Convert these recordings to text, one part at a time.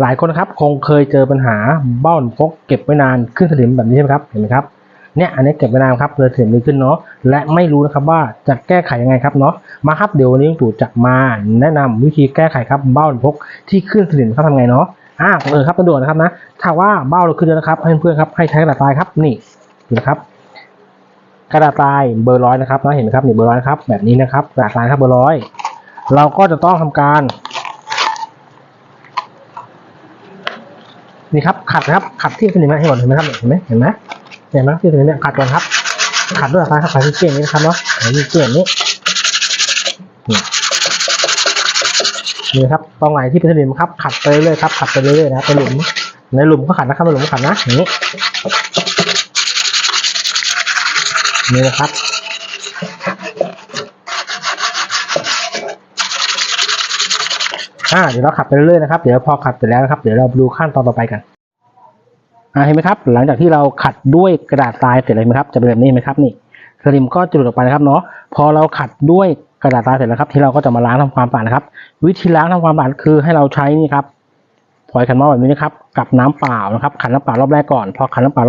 หลายคนครับคงเคยเจอปัญหาเบ้าหนพกเก็บไว้นานขึ้นสนิมแบบนี้ใช่ไหมครับเห็นไหมครับเนี่ยอันนี้เก็บไว้นานครับเลยสนิมดีขึ้นเนาะและไม่รู้นะครับว่าจะแก้ไขยังไงครับเนาะมาครับเดี๋ยววันนี้ลุงตู่จะมาแนะนำวิธีแก้ไขครับเบ้าหนพกที่ขึ้นสนิมครับทำไงเนาะอ่าเออครับมาดูก่อนนะครับนะถ้าว่าเบ้าเราขึ้นแล้วนะครับให้เพื่อนครับให้ใช้กระดาษทรายครับนี่ดูนะครับกระดาษทรายเบอร์ร้อยนะครับนะเห็นไหมครับนี่เบอร์ร้อยครับแบบนี้นะครับกระดาษทรายครับเบอร์ร้อยเราก็จะต้องทำการ นี่ครับขัดนะครับขัดที่สนิมให้หมดเห็นไหมครับเห็นไหมเห็นไหมเห็นไหมที่สนิมเนี่ยขัดก่อนครับ ขัดด้วยอะไรครับขัดที่เกลี่ยนี้นะครับเนาะขัดที่เกลี่ยนี้นี่นี่นะครับตรงไหนที่เป็นสนิมครับขัดไปเรื่อยๆครับขัดไปเรื่อยๆนะเป็นหลุมในหลุมก็ขัดนะครับในหลุมก็ขัดนะอย่างนี้นี่นะครับ อ่าเดี๋ยวเราขัดไปเรื่อยๆนะครับ เดี๋ยวพอขัดเสร็จแล้วนะครับ เดี๋ยวเราดูขั้นตอนต่อไปกันอ่าเห็นไหมครับ หลังจากที่เราขัดด้วยกระดาษทรายเสร็จเลยไหมครับ จะเป็นแบบนี้ไหมครับนี่สลิมก็จะหลุดออกไปนะครับเนาะ พอเราขัดด้วยกระดาษทรายเสร็จแล้วครับ ที่เราก็จะมาล้างทำความสะอาดนะครับ วิธีล้างทำความสะอาดคือให้เราใช้นี่ครับฝอยขันหม้อแบบนี้นะครับ กับน้ำเปล่านะครับ ขัดน้ำเปล่ารอบแรกก่อน พอขัดน้ำเปล่า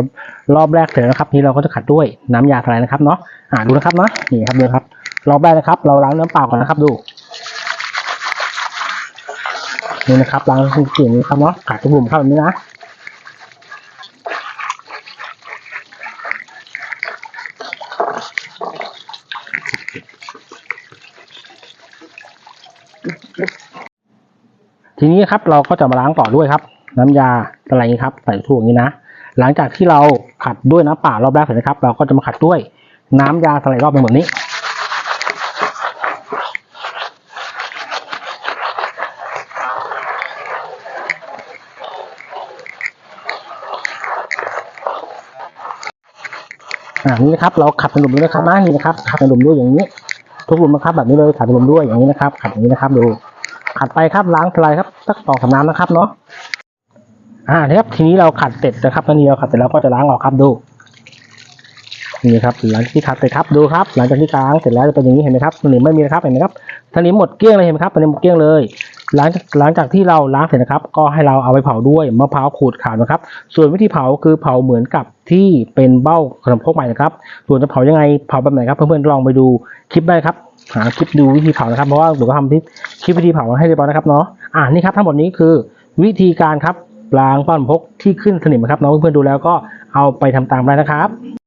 รอบแรกเสร็จแล้วนะครับ นี้เราก็จะขัดด้วยน้ำยาทรายนะครับเนาะ อ่าดูนะครับเนาะ นี่ครับดูครับ รอบแรกนะครับ เราล้างน้ำเปล่าก่อนนะครับดู นี่นะครับล้างเครื่องเกลี่ยนี้ครับเนาะขัดทุกหลุมเข้าแบบนี้นะทีนี้ครับเราก็จะมาล้างต่อด้วยครับ น้ำยาอะไรนี้ครับใส่ถั่วอย่างนี้นะหลังจากที่เราขัดด้วยน้ำเปล่ารอบแรกเสร็จนะครับ เราก็จะมาขัดด้วยน้ำยาสไลด์รอบหนึ่งแบบนี้ อ่านี่นะครับ เราขัดหลุมด้วยนะครับนะนี่นะครับ ขัดหลุมด้วยอย่างนี้ ทุกหลุมนะครับ แบบนี้เลยขัดหลุมด้วยอย่างนี้นะครับ ขัดอย่างนี้นะครับดู ขัดไปครับล้างทลายครับสักสองสามน้ำนะครับเนาะอ่านะครับทีนี้เราขัดเสร็จนะครับตอนนี้เราขัดเสร็จแล้วก็จะล้างออกครับดู นี่ครับหลังจากที่ขัดเสร็จครับดูครับ หลังจากที่ล้างเสร็จแล้วจะเป็นอย่างนี้เห็นไหมครับสนิมไม่มีนะครับเห็นไหมครับสนิมหมดเกลี้ยงเลยเห็นไหมครับสนิมหมดเกลี้ยงเลย หลังหลังจากที่เราล้างเสร็จนะครับ ก็ให้เราเอาไปเผาด้วยมะพร้าวขูดขาวนะครับ ส่วนวิธีเผาคือเผาเหมือนกับที่เป็นเบ้าขนมพกใหม่นะครับ ส่วนจะเผายังไงเผาแบบไหนครับเพื่อนๆลองไปดูคลิปได้ครับหาคลิปดูวิธีเผานะครับเพราะว่าเดี๋ยวก็ทำที่คลิปวิธีเผาให้เรียบร้อยนะครับเนาะอ่านี่ครับทั้งหมดนี้คือวิธีการครับล้างป้อนพกที่ขึ้นสนิมนะครับน้องเพื่อนๆดูแล้วก็เอาไปทำตามได้นะครับ